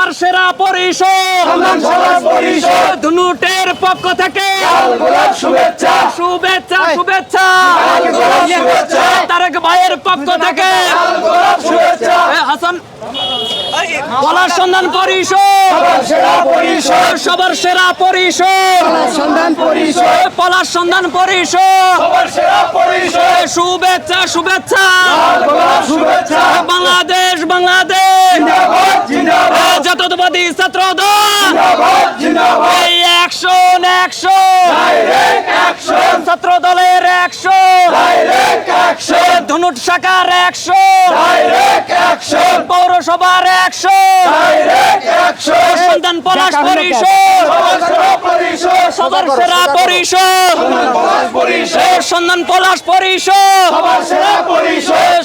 সবার সেরা পরিষদ। সন্ধান সবার পরিষদ। ধনুটের পক্ষ থেকে। শুভেচ্ছা। শুভেচ্ছা শুভেচ্ছা। লাল তারেক ভাইয়ের পক্ষ থেকে। হাসান। পলাশ সন্ধান পরিষদ। সবার সেরা পরিষদ। সবার সেরা পরিষদ। সন্ধান পরিষদ। এ, পলাশ সন্ধান পরিষদ। পরিষদ। শুভেচ্ছা শুভেচ্ছা। শুভেচ্ছা। বাংলাদেশ বাংলাদেশ। জাতীয়তাবাদী ছাত্র দল জিন্দাবাদ জিন্দাবাদ! এই অ্যাকশন অ্যাকশন ডাইরেক্ট অ্যাকশন ছাত্র দলের অ্যাকশন ডাইরেক্ট অ্যাকশন ধনুট শাখার অ্যাকশন ডাইরেক্ট অ্যাকশন পৌরসভার অ্যাকশন সন্তান পলাশ পরিষদ! সবার সেরা পরিষদ। সন্ধান পলাশ পরিষদ সবার সেরা পরিষদ শুভেচ্ছা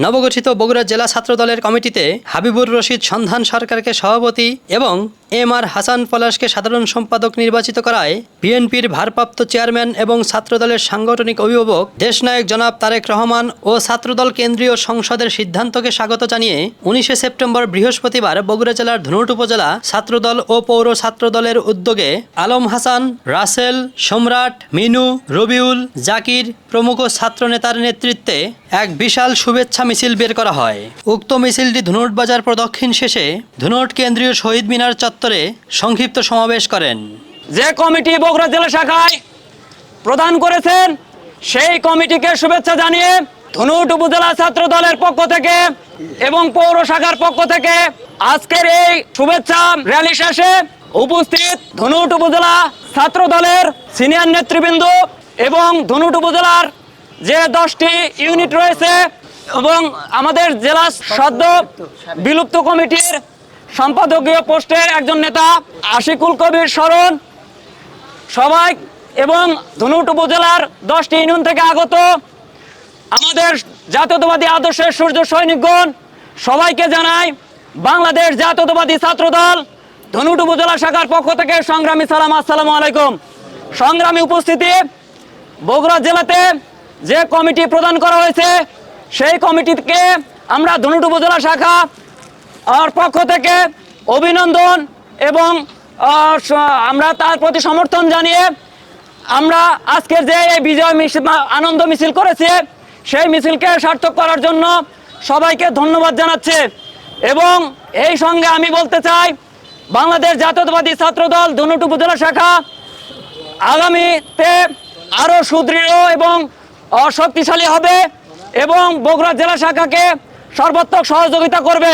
নবগঠিত বগুড়া জেলা ছাত্র দলের কমিটিতে হাবিবুর রশিদ সন্ধান সরকারকে সভাপতি এবং এম আর হাসান পলাশকে সাধারণ সম্পাদক নির্বাচিত করায় বিএনপির ভারপ্রাপ্ত চেয়ারম্যান এবং ছাত্রদলের সাংগঠনিক অভিভাবক দেশনায়ক জনাব তারেক রহমান ও ছাত্রদল কেন্দ্রীয় সংসদের সিদ্ধান্তকে স্বাগত জানিয়ে উনিশে সেপ্টেম্বর বৃহস্পতিবার বগুড়া জেলার ধনুট উপজেলা ছাত্রদল ও পৌর ছাত্রদলের উদ্যোগে আলম হাসান, রাসেল, সম্রাট, মিনু, রবিউল, জাকির প্রমুখ ছাত্রনেতার নেতৃত্বে এক বিশাল শুভেচ্ছা মিছিল বের করা হয়। উক্ত মিছিলটি ধুনট বাজার প্রদক্ষিণ শেষে ধুনট কেন্দ্রীয় শহীদ মিনার চত্বরে সংক্ষিপ্ত সমাবেশ করেন। যে কমিটি বগুড়া জেলা শাখায় প্রদান করেছেন, সেই কমিটিকে শুভেচ্ছা জানিয়ে ধনুট উপজেলা ছাত্র দলের পক্ষ থেকে এবং পৌর শাখার পক্ষ থেকে আজকের এই শুভেচ্ছা র্যালি শেষে উপস্থিত ধনুট উপজেলা ছাত্র দলের সিনিয়র নেতৃবৃন্দ এবং ধনুট উপজেলার যে দশটি ইউনিট রয়েছে এবং আমাদের জেলা সদ্য বিলুপ্ত কমিটির সম্পাদকীয় পোস্টের একজন নেতা আশিকুল কবির স্মরণ। সবাই এবং ধনুট উপজেলার দশটি ইউনিয়ন থেকে আগত। আমাদের জাতীয়তাবাদী আদর্শের সূর্য সৈনিকগণ, সবাইকে জানাই বাংলাদেশ জাতীয়তাবাদী ছাত্রদল ধনুট উপজেলা শাখার পক্ষ থেকে সংগ্রামী সালাম, আসসালামু আলাইকুম। সংগ্রামী উপস্থিতি বগুড়া জেলাতে যে কমিটি প্রদান করা হয়েছে, সেই কমিটিকে আমরা ধনুট উপজেলা শাখা আর পক্ষ থেকে অভিনন্দন এবং আমরা তার প্রতি সমর্থন জানিয়ে আমরা আজকের যে এই বিজয় মিছিল আনন্দ মিছিল করেছে, সেই মিছিলকে সার্থক করার জন্য সবাইকে ধন্যবাদ জানাচ্ছে। এবং এই সঙ্গে আমি বলতে চাই, বাংলাদেশ জাতীয়তাবাদী ছাত্রদল ধনুট উপজেলা শাখা আগামীতে আরও সুদৃঢ় এবং শক্তিশালী হবে এবং বগুড়া জেলা শাখাকে সর্বাত্মক সহযোগিতা করবে।